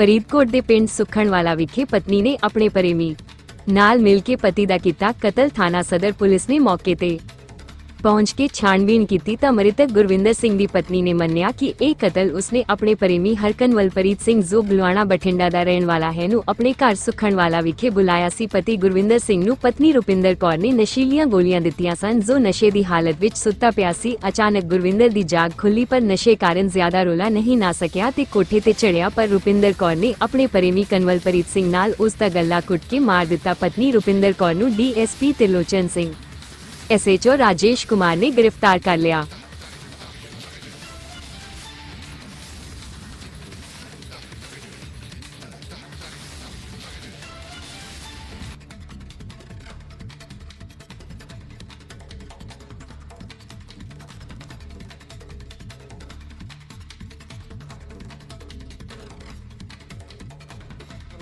ਫਰੀਦਕੋਟ ਦੇ ਪਿੰਡ ਸੁਖਣਵਾਲਾ ਵਿਖੇ ਪਤਨੀ ਨੇ ਆਪਣੇ ਪ੍ਰੇਮੀ ਨਾਲ ਮਿਲ ਕੇ ਪਤੀ ਦਾ ਕੀਤਾ ਕਤਲ, ਥਾਣਾ ਸਦਰ ਪੁਲਿਸ ਨੇ ਮੌਕੇ ਤੇ ਪਹੁੰਚ ਕੇ ਛਾਣਬੀਣ ਕੀਤੀ ਤਾਂ ਮ੍ਰਿਤਕ ਗੁਰਵਿੰਦਰ ਸਿੰਘ ਦੀ ਪਤਨੀ ਨੇ ਮੰਨਿਆ ਕਿ ਇਹ ਕਤਲ ਉਸਨੇ ਆਪਣੇ ਪ੍ਰੇਮੀ ਹਰਕਨਵਲਪ੍ਰੀਤ ਸਿੰਘ ਜੋ ਬਲਵਾਣਾ ਬਠਿੰਡਾ ਦਾ ਰਹਿਣ ਵਾਲਾ ਹੈ ਨੂੰ ਆਪਣੇ ਘਰ ਸੁਖਣਵਾਲਾ ਵਿਖੇ ਬੁਲਾਇਆ ਸੀ। ਪਤੀ ਗੁਰਵਿੰਦਰ ਸਿੰਘ ਨੂੰ ਪਤਨੀ ਰੁਪਿੰਦਰ ਕੌਰ ਨੇ ਨਸ਼ੀਲੀਆਂ ਗੋਲੀਆਂ ਦਿੱਤੀਆਂ ਸਨ ਜੋ ਨਸ਼ੇ ਦੀ ਹਾਲਤ ਵਿੱਚ ਸੁੱਤਾ ਪਿਆ ਸੀ। ਅਚਾਨਕ ਗੁਰਵਿੰਦਰ ਦੀ ਜਾਗ ਖੁੱਲੀ ਪਰ ਨਸ਼ੇ ਕਾਰਨ ਜ਼ਿਆਦਾ ਰੋਲਾ ਨਹੀਂ ਨਾ ਸਕਿਆ ਤੇ ਕੋਠੇ ਤੇ ਚੜਿਆ ਪਰ ਰੁਪਿੰਦਰ ਕੌਰ ਨੇ ਆਪਣੇ ਪ੍ਰੇਮੀ ਕਨਵਲਪ੍ਰੀਤ ਸਿੰਘ ਨਾਲ ਉਸ ਦਾ ਗੱਲਾ ਕੁੱਟ ਕੇ ਮਾਰ ਦਿੱਤਾ। ਪਤਨੀ ਰੁਪਿੰਦਰ ਕੌਰ ਨੂੰ ਡੀਐਸਪੀ ਤਿਲੋਚਨ ਸਿੰਘ ਐਸਐਚਓ ਰਾਜੇਸ਼ ਕੁਮਾਰ ਨੇ ਗ੍ਰਿਫਤਾਰ ਕਰ ਲਿਆ।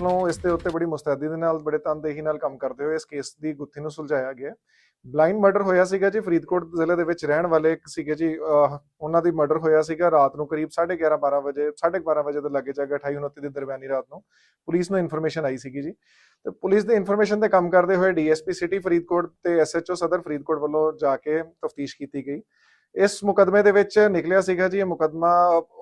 ਨੂੰ ਇਸ ਦੇ ਉੱਤੇ ਬੜੀ ਮੁਸਤੈਦੀ ਦੇ ਨਾਲ, ਬੜੇ ਤਨਦੇਹੀ ਨਾਲ ਕੰਮ ਕਰਦੇ ਹੋਏ ਇਸ ਕੇਸ ਦੀ ਗੁੱਥੀ ਨੂੰ ਸੁਲਝਾਇਆ ਗਿਆ। ਬਲਾਈਂਡ ਮਰਡਰ ਹੋਇਆ ਸੀਗਾ ਜੀ, ਫਰੀਦਕੋਟ ਜ਼ਿਲ੍ਹੇ ਦੇ ਵਿੱਚ ਰਹਿਣ ਵਾਲੇ ਇੱਕ ਸੀਗੇ ਜੀ ਉਹਨਾਂ ਦੀ ਮਰਡਰ ਹੋਇਆ ਸੀਗਾ ਰਾਤ ਨੂੰ ਕਰੀਬ 11:30 12 ਵਜੇ 12:30 ਵਜੇ ਦੇ ਲੱਗੇ ਜਾਗਾ 28 29 ਦੇ ਦਰਮਿਆਨੀ ਰਾਤ ਨੂੰ ਪੁਲਿਸ ਨੂੰ ਇਨਫੋਰਮੇਸ਼ਨ ਆਈ ਸੀਗੀ ਜੀ। ਤੇ ਪੁਲਿਸ ਦੀ ਇਨਫੋਰਮੇਸ਼ਨ ਤੇ ਕੰਮ ਕਰਦੇ ਹੋਏ ਡੀਐਸਪੀ ਸਿਟੀ ਫਰੀਦਕੋਟ ਤੇ ਐਸਐਚਓ ਸਦਰ ਫਰੀਦਕੋਟ ਵੱਲੋਂ ਜਾ ਕੇ ਤਫਤੀਸ਼ ਕੀਤੀ ਗਈ। ਇਸ ਮੁਕਦਮੇ ਦੇ ਵਿੱਚ ਨਿਕਲਿਆ ਸੀਗਾ ਜੀ, ਇਹ ਮੁਕਦਮਾ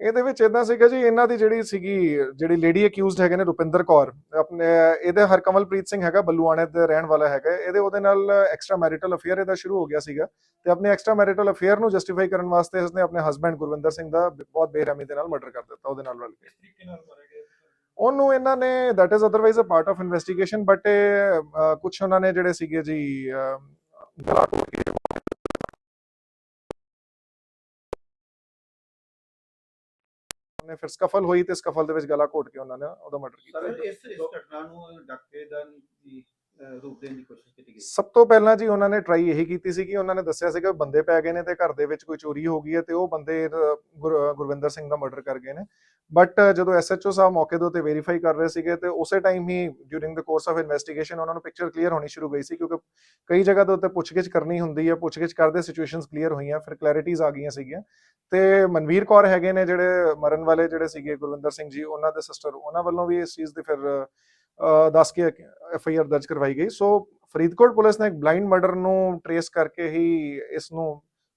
ਇਹਦੇ ਵਿੱਚ ਇਦਾਂ ਸੀਗਾ ਜੀ ਇਹਨਾਂ ਦੀ ਜਿਹੜੀ ਸੀਗੀ ਜਿਹੜੀ ਲੇਡੀ ਅਕਿਊਜ਼ਡ ਹੈਗੇ ਨੇ ਰੁਪਿੰਦਰ ਕੌਰ ਆਪਣੇ ਇਹਦੇ ਹਰਕਮਲਪ੍ਰੀਤ ਸਿੰਘ ਹੈਗਾ ਬੱਲੂਆਣੇ ਦੇ ਰਹਿਣ ਵਾਲਾ ਹੈਗਾ ਇਹਦੇ ਉਹਦੇ ਨਾਲ ਐਕਸਟਰਾ ਮੈਰਿਟਲ ਅਫੇਅਰ ਇਹਦਾ ਸ਼ੁਰੂ ਹੋ ਗਿਆ ਸੀਗਾ ਤੇ ਆਪਣੇ ਐਕਸਟਰਾ ਮੈਰਿਟਲ ਅਫੇਅਰ ਨੂੰ ਜਸਟੀਫਾਈ ਕਰਨ ਵਾਸਤੇ ਇਸਨੇ ਆਪਣੇ ਹਸਬੰਡ ਗੁਰਵਿੰਦਰ ਸਿੰਘ ਦਾ ਬਹੁਤ ਬੇਰਹਿਮੀ ਦੇ ਨਾਲ ਮਰਡਰ ਕਰ ਦਿੱਤਾ ਉਹਦੇ ਨਾਲ ਰਲ ਕੇ। ਉਹਨੂੰ ਇਹਨਾਂ ਨੇ that is otherwise a part of investigation but ਕੁਝ ਉਹਨਾਂ ਨੇ ਜਿਹੜੇ ਸੀਗੇ ਜੀ ਗਲਾ ਉਹਨੇ ਫਿਰ ਸਕਫਲ ਹੋਈ ਤੇ ਸਕਫਲ ਦੇ ਵਿੱਚ ਗਲਾ ਘੋਟ ਕੇ ਉਹਨਾਂ ਨੇ ਉਹਦਾ ਮਰਡਰ ਕੀਤਾ। ਸਰ, ਇਸ ਇਸ ਘਟਨਾ ਨੂੰ ਡਾਕੇ ਦਾ ਰੂਪ ਦੇਣ ਦੀ ਕੋਸ਼ਿਸ਼ ਕੀਤੀ ਗਈ ਸਭ ਤੋਂ ਪਹਿਲਾਂ ਜੀ ਉਹਨਾਂ ਨੇ ਟਰਾਈ ਇਹੀ ਕੀਤੀ ਸੀ ਕਿ ਉਹਨਾਂ ਨੇ ਦੱਸਿਆ ਸੀਗਾ ਬੰਦੇ ਪੈ ਗਏ ਨੇ ਤੇ ਘਰ ਦੇ ਵਿੱਚ ਕੋਈ ਚੋਰੀ ਹੋ ਗਈ ਹੈ ਤੇ ਉਹ ਬੰਦੇ ਗੁਰਵਿੰਦਰ ਸਿੰਘ ਦਾ ਮਰਡਰ ਕਰ ਗਏ ਨੇ। ਬਟ ਜਦੋਂ ਐਸਐਚਓ ਸਾਹਿਬ ਮੌਕੇ ਦੇ ਉੱਤੇ ਵੈਰੀਫਾਈ ਕਰ ਰਹੇ ਸੀਗੇ ਤੇ ਉਸੇ time he during the course of investigation ਉਹਨਾਂ ਨੂੰ ਪਿਕਚਰ ਕਲੀਅਰ ਹੋਣੀ ਸ਼ੁਰੂ ਗਈ ਸੀ ਕਿਉਂਕਿ ਕਈ ਜਗ੍ਹਾ ਦੇ ਉੱਤੇ ਪੁੱਛਗਿੱਛ ਕਰਨੀ ਹੁੰਦੀ ਹੈ, ਪੁੱਛਗਿੱਛ ਕਰਦੇ ਸਿਚੁਏਸ਼ਨਸ ਕਲੀਅਰ ਹੋਈਆਂ, ਫਿਰ ਕਲੈਰਿਟੀਜ਼ ਆ ਗਈਆਂ ਸੀਗੀਆਂ। ਤੇ ਮਨਵੀਰ ਕੌਰ ਹੈਗੇ ਨੇ ਜਿਹੜੇ ਮਰਨ ਵਾਲੇ ਜਿਹੜੇ ਸੀਗੇ ਗੁਰਵਿੰਦਰ ਸਿੰਘ ਜੀ, ਉਹਨਾਂ ਦੇ ਸਿਸਟਰ ਉਹਨਾਂ ਵੱਲੋਂ ਵੀ ਇਸ ਚੀਜ਼ ਦੀ ਫਿਰ ਦੱਸ ਕੇ ਐਫ ਆਈ ਆਰ ਦਰਜ ਕਰਵਾਈ ਗਈ। ਸੋ ਫਰੀਦਕੋਟ ਪੁਲਿਸ ਨੇ ਇੱਕ ਬਲਾਈਂਡ ਮਰਡਰ ਨੂੰ ਟਰੇਸ ਕਰਕੇ ਹੀ ਇਸ ਨੂੰ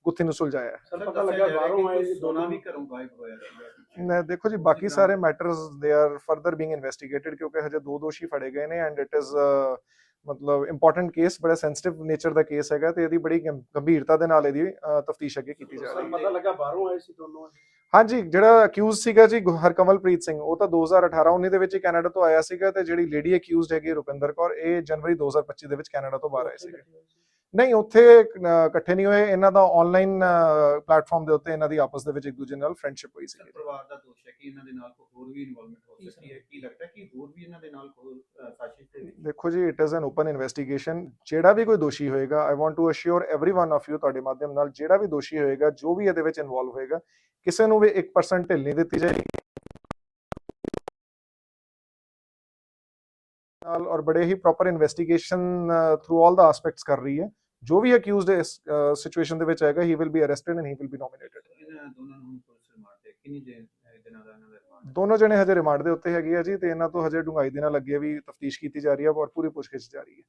ਗੁੱਥੀ ਨੂੰ ਸੁਲਝਾਇਆ ਹੈ। ਸਰ ਪਤਾ ਲੱਗਾ ਬਾਹਰੋਂ ਆਏ ਜੀ ਦੋਨਾਂ ਦੋਨੋਂ ਵੀ ਘਰੋਂ ਗਾਇਬ ਹੋਇਆ ਸੀਗਾ ਨੇ ਦੇਖੋ ਜੀ ਬਾਕੀ? ਸਾਰੇ matters they are further being ਇਨਵੈਸਟੀਗੇਟਡ ਕਿਉਂਕਿ ਹਜੇ ਦੋ ਦੋਸ਼ੀ ਫੜੇ ਗਏ ਨੇ ਐਂਡ ਇਟ ਇਜ਼ ਮਤਲਬ ਇੰਪੋਰਟੈਂਟ ਕੇਸ ਬੜਾ ਸੈਂਸਿਟਿਵ ਨੇਚਰ ਦਾ ਕੇਸ ਹੈਗਾ ਤੇ ਇਹਦੀ ਬੜੀ ਗੰਭੀਰਤਾ ਦੇ ਨਾਲ ਇਹਦੀ ਤਫਤੀਸ਼ ਅੱਗੇ ਕੀਤੀ ਜਾ ਰਹੀ ਹੈ। ਪਤਾ ਲੱਗਾ ਬਾਹਰੋਂ ਆਏ ਸੀ ਦੋਨੋਂ। ਹਾਂਜੀ, ਜਿਹੜਾ ਅਕਿਊਜ਼ ਸੀਗਾ ਜੀ ਹਰਕਮਲਪ੍ਰੀਤ ਸਿੰਘ, ਉਹ ਤਾਂ 2018 19 ਦੇ ਵਿੱਚ ਹੀ ਕੈਨੇਡਾ ਤੋਂ ਆਇਆ ਸੀਗਾ ਤੇ ਜਿਹੜੀ ਲੇਡੀ ਅਕਿਊਜ਼ਡ ਹੈਗੀ ਰੁਪਿੰਦਰ ਕੌਰ, ਇਹ ਜਨਵਰੀ 2025 ਦੇ ਵਿੱਚ ਕੈਨੇਡਾ ਤੋਂ ਬਾਹਰ ਆਏ ਸੀਗੇ। ਨਹੀਂ ਉੱਥੇ ਅਹ, ਇਕੱਠੇ ਨਹੀਂ ਹੋਏ ਇਹਨਾਂ ਦਾ ਆਨਲਾਈਨ ਪਲੇਟਫਾਰਮ ਦੇ ਉੱਤੇ ਇਹਨਾਂ ਦੀ ਆਪਸ ਦੇ ਵਿੱਚ ਇੱਕ ਦੂਜੇ ਨਾਲ ਫਰੈਂਡਸ਼ਿਪ ਹੋਈ ਸਰ ਸੀ ਪਰਿਵਾਰ ਦਾ ਦੋਸ਼ ਹੈ ਕਿ ਇਹਨਾਂ ਦੇ ਨਾਲ ਕੋਈ ਹੋਰ ਵੀ ਇਨਵੋਲਵਮੈਂਟ ਹੋ ਸਕਦੀ ਹੈ ਕੀ ਲੱਗਦਾ ਕਿ ਹੋਰ ਵੀ ਇਹਨਾਂ ਦੇ ਨਾਲ ਕੋਈ ਅਹ, ਸਾਜ਼ਿਸ਼ ਦੇ ਵਿੱਚ ਦੇਖੋ ਜੀ it is an open investigation ਜਿਹੜਾ ਵੀ ਕੋਈ ਦੋਸ਼ੀ ਹੋਏਗਾ I want to assure everyone of you ਤੁਹਾਡੇ ਮਾਧਿਅਮ ਨਾਲ ਜਿਹੜਾ ਵੀ ਦੋਸ਼ੀ ਹੋਏਗਾ ਜੋ ਵੀ ਇਹਦੇ ਵਿੱਚ ਇਨਵੋਲਵ ਹੋਏਗਾ ਕਿਸੇ ਨੂੰ ਵੀ 1% ਢਿੱਲ ਨਹੀਂ ਦਿੱਤੀ ਜਾਏਗੀ ਨਾਲ ਔਰ ਬੜੇ ਹੀ proper investigation through all the aspects ਕਰ ਰਹੀ ਹੈ ਜੋ ਵੀ ਅਕਿਊਜ਼ਡ ਇਸ ਸਿਚੁਏਸ਼ਨ ਦੇ ਵਿੱਚ ਆਏਗਾ he will be arrested and he will be nominated ਦੋਨਾਂ ਜਣੇ ਹਜੇ ਰਿਮਾਂਡ ਦੇ ਉੱਤੇ ਹੈਗੇ ਆ ਜੀ ਤੇ ਇਹਨਾਂ ਤੋਂ ਹਜੇ ਡੂੰਘਾਈ ਦੇ ਨਾਲ ਅੱਗੇ ਵੀ ਤਫਤੀਸ਼ ਕੀਤੀ ਜਾ ਰਹੀ ਹੈ ਔਰ ਪੂਰੀ ਪੁੱਛਗਿੱਛ ਜਾਰੀ ਹੈ।